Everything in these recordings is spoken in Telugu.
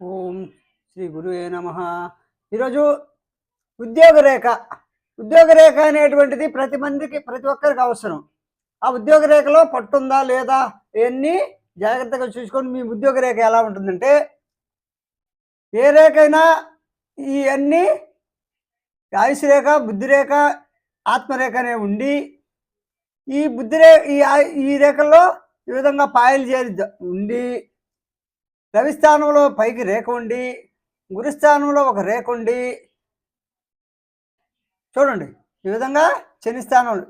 ఓం శ్రీ గురువే నమ. ఈరోజు ఉద్యోగ రేఖ ఉద్యోగ రేఖ అనేటువంటిది ప్రతి మందికి ప్రతి ఒక్కరికి అవసరం. ఆ ఉద్యోగ రేఖలో పట్టుందా లేదా ఇవన్నీ జాగ్రత్తగా చూసుకొని మీ ఉద్యోగ రేఖ ఎలా ఉంటుందంటే ఏ రేఖ అయినా ఇవన్నీ ఆయుష్ రేఖ బుద్ధి రేఖ ఆత్మరేఖ అనే ఉండి ఈ బుద్ధి రే ఈ ఈ రేఖల్లో ఈ విధంగా పాయలు చేరి ఉండి రవిస్థానంలో పైకి రేఖ ఉండి గురుస్థానంలో ఒక రేఖ ఉండి చూడండి ఈ విధంగా శని స్థానంలో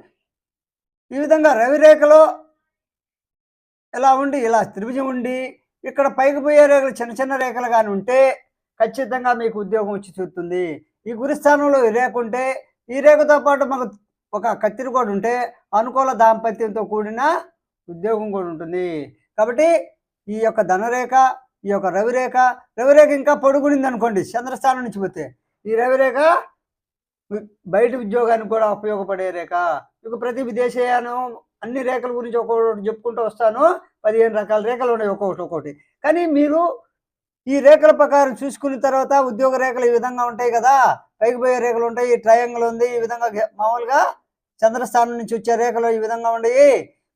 ఈ విధంగా రవి రేఖలో ఇలా ఉండి ఇలా త్రిభుజం ఉండి ఇక్కడ పైకి పోయే రేఖలు చిన్న చిన్న రేఖలు కానీ ఉంటే ఖచ్చితంగా మీకు ఉద్యోగం వచ్చి చూస్తుంది. ఈ గురుస్థానంలో ఈ రేఖ ఉంటే ఈ రేఖతో పాటు మాకు ఒక కత్తిరి కూడా ఉంటే అనుకూల దాంపత్యంతో కూడిన ఉద్యోగం కూడా ఉంటుంది. కాబట్టి ఈ యొక్క ధనరేఖ ఈ యొక్క రవిరేఖ రవిరేఖ ఇంకా పొడుగునింది అనుకోండి చంద్రస్థానం నుంచి పోతే. ఈ రవిరేఖ బయట ఉద్యోగానికి కూడా ఉపయోగపడే రేఖ. ఇక ప్రతి విదేశీయాను అన్ని రేఖల గురించి ఒక్కొక్కటి చెప్పుకుంటూ వస్తాను. పదిహేను రకాల రేఖలు ఉన్నాయి ఒక్కొక్కటి ఒక్కొక్కటి. కానీ మీరు ఈ రేఖల ప్రకారం చూసుకున్న తర్వాత ఉద్యోగ రేఖలు ఈ విధంగా ఉంటాయి కదా. పైకి పోయే రేఖలు ఉంటాయి ఈ ట్రయాంగిల్ ఉంది ఈ విధంగా మామూలుగా చంద్రస్థానం నుంచి వచ్చే రేఖలు ఈ విధంగా ఉండయి.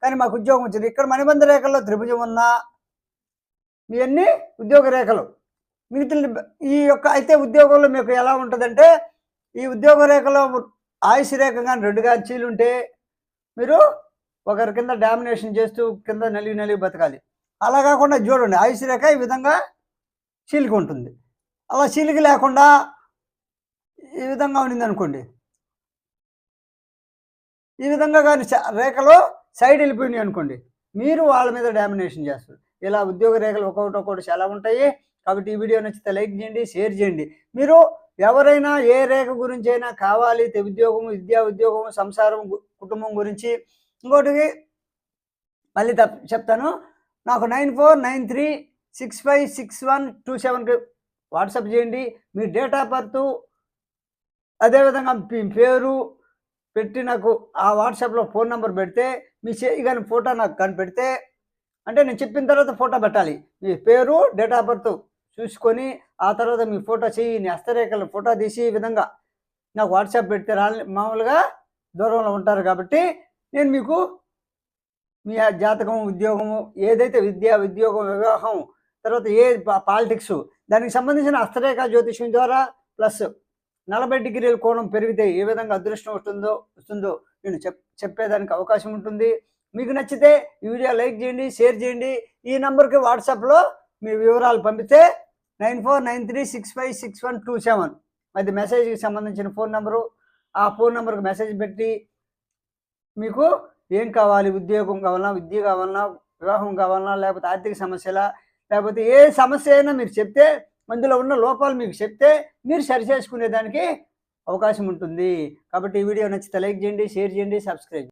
కానీ మాకు ఉద్యోగం వచ్చింది. ఇక్కడ మణిబంధ రేఖల్లో త్రిభుజం ఉన్నా ఇవన్నీ ఉద్యోగ రేఖలు. మిగతా ఈ యొక్క అయితే ఉద్యోగంలో మీకు ఎలా ఉంటుందంటే ఈ ఉద్యోగ రేఖలో ఆయుష్ రేఖ కానీ రెండు కానీ చీలు ఉంటే మీరు ఒకరి కింద డామినేషన్ చేస్తూ కింద నలిగి నలిగి బతకాలి. అలా కాకుండా చూడండి ఆయుష్ రేఖ ఈ విధంగా చీలికి ఉంటుంది. అలా చీలికి లేకుండా ఈ విధంగా ఉండింది అనుకోండి. ఈ విధంగా కానీ రేఖలో సైడ్ వెళ్ళిపోయినాయి అనుకోండి మీరు వాళ్ళ మీద డామినేషన్ చేస్తారు. ఇలా ఉద్యోగ రేఖలు ఒకటి ఒక్కొక్కటి చాలా ఉంటాయి. కాబట్టి ఈ వీడియో నచ్చితే లైక్ చేయండి షేర్ చేయండి. మీరు ఎవరైనా ఏ రేఖ గురించి అయినా కావాలి తె- ఉద్యోగం విద్యా ఉద్యోగం సంసారం కుటుంబం గురించి ఇంకోటి మళ్ళీ తప్ చెప్తాను. నాకు nine four nine three six five six one two సెవెన్కి వాట్సాప్ చేయండి. మీ డేట్ ఆఫ్ బర్త్ అదేవిధంగా మీ పేరు పెట్టి నాకు ఆ వాట్సాప్లో ఫోన్ నెంబర్ పెడితే మీ చేయగానే ఫోటో నాకు కనిపెడితే అంటే నేను చెప్పిన తర్వాత ఫోటో పెట్టాలి. మీ పేరు డేట్ ఆఫ్ బర్త్ చూసుకొని ఆ తర్వాత మీ ఫోటో చేయి నీ హస్తరేఖలు ఫోటో తీసి ఈ విధంగా నాకు వాట్సాప్ పెడితే రాలి మామూలుగా దూరంలో ఉంటారు కాబట్టి నేను మీకు మీ ఆ జాతకం ఉద్యోగము ఏదైతే విద్య ఉద్యోగం వివాహం తర్వాత ఏ పాలిటిక్స్ దానికి సంబంధించిన హస్తరేఖ జ్యోతిష్యం ద్వారా ప్లస్ నలభై డిగ్రీల కోణం పెరిగితే ఏ విధంగా అదృష్టం వస్తుందో వస్తుందో నేను చెప్ చెప్పేదానికి అవకాశం ఉంటుంది. మీకు నచ్చితే ఈ వీడియో లైక్ చేయండి షేర్ చేయండి. ఈ నంబర్కి వాట్సాప్లో మీ వివరాలు పంపితే nine four nine three six five six one two seven. అది మెసేజ్కి సంబంధించిన ఫోన్ నెంబరు. ఆ ఫోన్ నెంబర్కి మెసేజ్ పెట్టి మీకు ఏం కావాలి? ఉద్యోగం కావాలన్నా విద్య కావాలన్నా వివాహం కావాలన్నా లేకపోతే ఆర్థిక సమస్యలా లేకపోతే ఏ సమస్య అయినా మీరు చెప్తే అందులో ఉన్న లోపాలు మీకు చెప్తే మీరు సరి చేసుకునేదానికి అవకాశం ఉంటుంది. కాబట్టి ఈ వీడియో నచ్చితే లైక్ చేయండి షేర్ చేయండి సబ్స్క్రైబ్